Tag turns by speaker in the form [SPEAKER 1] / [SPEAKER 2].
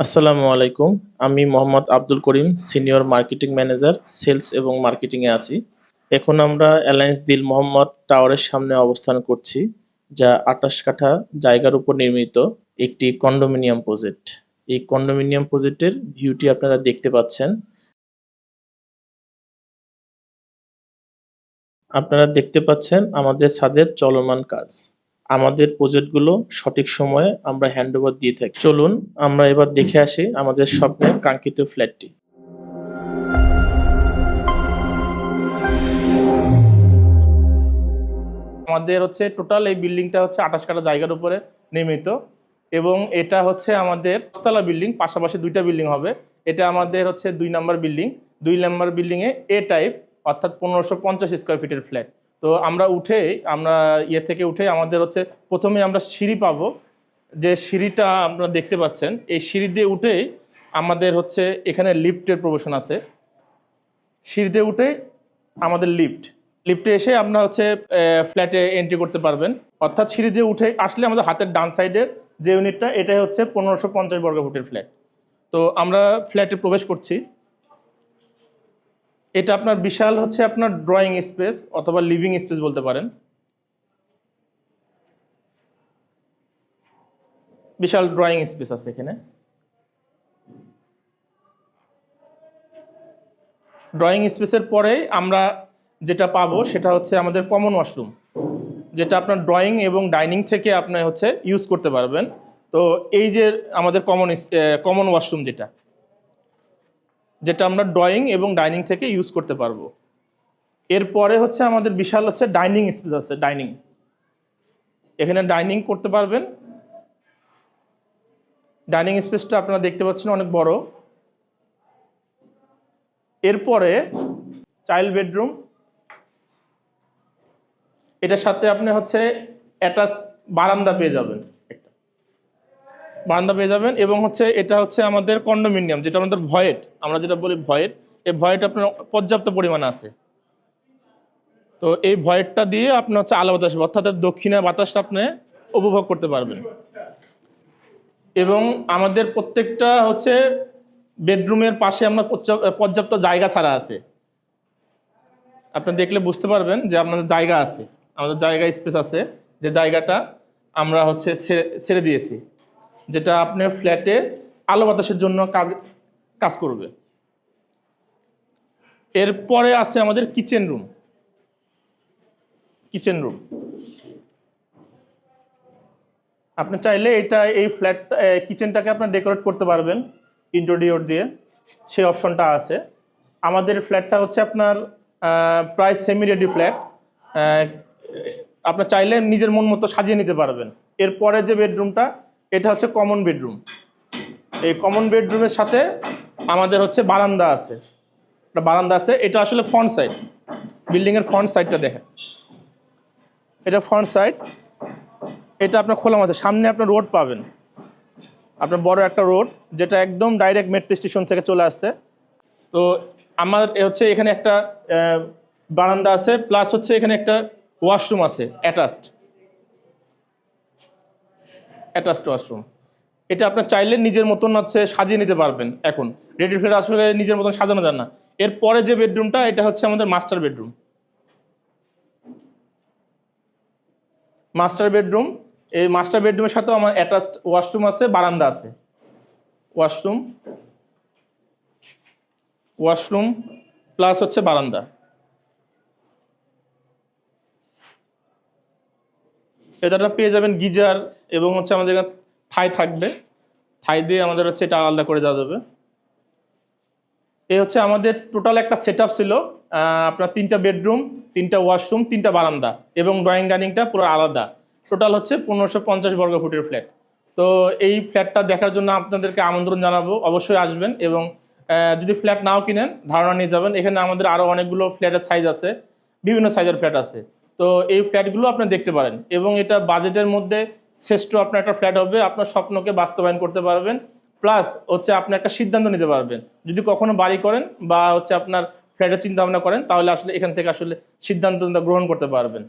[SPEAKER 1] আসসালামু আলাইকুম। আমি Mohammad Abdul Karim, senior marketing manager, sales এবং মার্কেটিং এ আছি। এখন আমরা অ্যালায়েন্স দিল মোহাম্মদ টাওয়ারের সামনে অবস্থান করছি, যা আটাশ কাঠা জায়গার উপর নির্মিত একটি কন্ডোমিনিয়াম প্রজেক্ট। এই কন্ডোমিনিয়াম প্রজেক্টের ভিউটি আপনারা দেখতে পাচ্ছেন। আপনারা দেখতে পাচ্ছেন আমাদের ছাদের চলমান কাজ। আমাদের প্রজেক্টগুলো সঠিক সময়ে আমরা হ্যান্ডওভার দিয়ে থাকি। চলুন, আমরা এবার দেখে আসি আমাদের স্বপ্নের কাঙ্ক্ষিত ফ্ল্যাটটি
[SPEAKER 2] আমাদের হচ্ছে টোটাল এই বিল্ডিংটা হচ্ছে আঠাশ কাটা জায়গার উপরে নির্মিত এবং এটা হচ্ছে আমাদের পাঁচতলা বিল্ডিং পাশাপাশি দুইটা বিল্ডিং হবে। এটা আমাদের হচ্ছে দুই নাম্বার বিল্ডিং দুই নাম্বার বিল্ডিংয়ে এ টাইপ অর্থাৎ পনেরোশো পঞ্চাশ স্কোয়ার ফিটের ফ্ল্যাট তো আমরা উঠে, আমরা ইয়ে থেকে উঠে আমাদের হচ্ছে প্রথমে আমরা সিঁড়ি পাবো, যে সিঁড়িটা আপনারা দেখতে পাচ্ছেন। এই সিঁড়ি দিয়ে উঠেই আমাদের হচ্ছে এখানে লিফটের প্রবেশন আছে। সিঁড়ি দিয়ে উঠে আমাদের লিফট। লিফটে এসে আপনারা হচ্ছে ফ্ল্যাটে এন্ট্রি করতে পারবেন। অর্থাৎ সিঁড়ি দিয়ে উঠে আসলে আমাদের হাতের ডান সাইডের যে ইউনিটটা এটাই হচ্ছে পনেরোশো পঞ্চাশ বর্গ ফুটের ফ্ল্যাট। তো আমরা ফ্ল্যাটে প্রবেশ করছি। এটা আপনার বিশাল হচ্ছে আপনার ড্রয়িং স্পেস অথবা লিভিং স্পেস বলতে পারেন। বিশাল ড্রয়িং স্পেস আছে এখানে। ড্রয়িং স্পেসের পরে আমরা যেটা পাবো সেটা হচ্ছে আমাদের কমন ওয়াশরুম যেটা আপনার ড্রয়িং এবং ডাইনিং থেকে আপনি হচ্ছে ইউজ করতে পারবেন। তো এই যে আমাদের কমন কমন ওয়াশরুম যেটা যেটা আমরা ড্রয়িং এবং ডাইনিং থেকে ইউজ করতে পারব। এরপরে হচ্ছে আমাদের বিশাল হচ্ছে ডাইনিং স্পেস আছে ডাইনিং এখানে ডাইনিং করতে পারবেন। ডাইনিং স্পেসটা আপনারা দেখতে পাচ্ছেন অনেক বড়। এরপরে চাইল্ড বেডরুম এটার সাথে আপনি হচ্ছে অ্যাটাচ বারান্দা পেয়ে যাবেন। বারান্দা পেয়ে যাবেন এবং হচ্ছে এটা হচ্ছে আমাদের কন্ডোমিনিয়াম, যেটা আমাদের ভয়েট আমরা যেটা বলি ভয়েট এই ভয়েট আপনার পর্যাপ্ত পরিমাণে আছে। তো এই ভয়েটটা দিয়ে আপনি হচ্ছে আলো বাতাস, অর্থাৎ এর দক্ষিণে বাতাসটা আপনি উপভোগ করতে পারবেন। এবং আমাদের প্রত্যেকটা হচ্ছে বেডরুমের পাশে আমরা পর্যাপ্ত জায়গা ছাড়া আছে। আপনি দেখলে বুঝতে পারবেন যে আপনাদের জায়গা আছে, আমাদের জায়গা স্পেস আছে, যে জায়গাটা আমরা হচ্ছে ছেড়ে দিয়েছি। যেটা আপনার ফ্ল্যাটে আলো বাতাসের জন্য কাজ কাজ করবে। এরপরে আছে আমাদের কিচেন রুম কিচেন রুম আপনি চাইলে এটা, এই ফ্ল্যাট কিচেনটাকে আপনার ডেকোরেট করতে পারবেন ইন্টোরিয়র দিয়ে। সেই অপশনটা আছে। আমাদের ফ্ল্যাটটা হচ্ছে আপনার প্রায় সেমি রেডি ফ্ল্যাট আপনার চাইলে নিজের মন মতো সাজিয়ে নিতে পারবেন। এরপরে যে বেডরুমটা এটা হচ্ছে কমন বেডরুম এই কমন বেডরুমের সাথে আমাদের হচ্ছে বারান্দা আছে। একটা বারান্দা আছে, এটা আসলে ফ্রন্ট সাইড বিল্ডিংয়ের ফ্রন্ট সাইডটা দেখেন। এটা ফ্রন্ট সাইড এটা আপনার খোলা মাঝে, সামনে আপনার রোড পাবেন। আপনার বড় একটা রোড যেটা একদম ডাইরেক্ট মেট্রো স্টেশন থেকে চলে আসছে। তো আমার হচ্ছে এখানে একটা বারান্দা আছে প্লাস হচ্ছে এখানে একটা ওয়াশরুম আছে অ্যাটাচড অ্যাটাচড ওয়াশরুম এটা আপনার চাইলে নিজের মতন হচ্ছে সাজিয়ে নিতে পারবেন এখন। রেডি ফ্লেট আসলে নিজের মতন সাজানো যায় না। এরপরে যে বেডরুমটা, এটা হচ্ছে আমাদের মাস্টার বেডরুম মাস্টার বেডরুম এই মাস্টার বেডরুমের সাথেও আমার অ্যাটাচড ওয়াশরুম আছে, বারান্দা আছে। ওয়াশরুম ওয়াশরুম প্লাস হচ্ছে বারান্দা। এটা পেয়ে যাবেন গিজার এবং হচ্ছে আমাদের থাই থাকবে। থাই দিয়ে আমাদের হচ্ছে এটা আলাদা করে দেওয়া যাবে। এই হচ্ছে আমাদের টোটাল একটা সেট ছিল আপনার তিনটা বেডরুম তিনটা ওয়াশরুম তিনটা বারান্দা এবং ড্রয়িং ডাইনিংটা পুরো আলাদা। টোটাল হচ্ছে পনেরোশো পঞ্চাশ বর্গ ফুটের ফ্ল্যাট তো এই ফ্ল্যাটটা দেখার জন্য আপনাদেরকে আমন্ত্রণ জানাব, অবশ্যই আসবেন এবং যদি ফ্ল্যাট নাও কিনেন, ধারণা নিয়ে যাবেন। এখানে আমাদের আরও অনেকগুলো ফ্ল্যাটের সাইজ আছে, বিভিন্ন সাইজের ফ্ল্যাট আছে। তো এই ফ্ল্যাটগুলো আপনি দেখতে পারেন এবং এটা বাজেটের মধ্যে শ্রেষ্ঠ আপনার একটা ফ্ল্যাট হবে, আপনার স্বপ্নকে বাস্তবায়ন করতে পারবেন প্লাস হচ্ছে আপনি একটা সিদ্ধান্ত নিতে পারবেন। যদি কখনো বাড়ি করেন বা হচ্ছে আপনার ফ্ল্যাটের চিন্তা ভাবনা করেন, তাহলে আসলে এখান থেকে আসলে সিদ্ধান্ত গ্রহণ করতে পারবেন।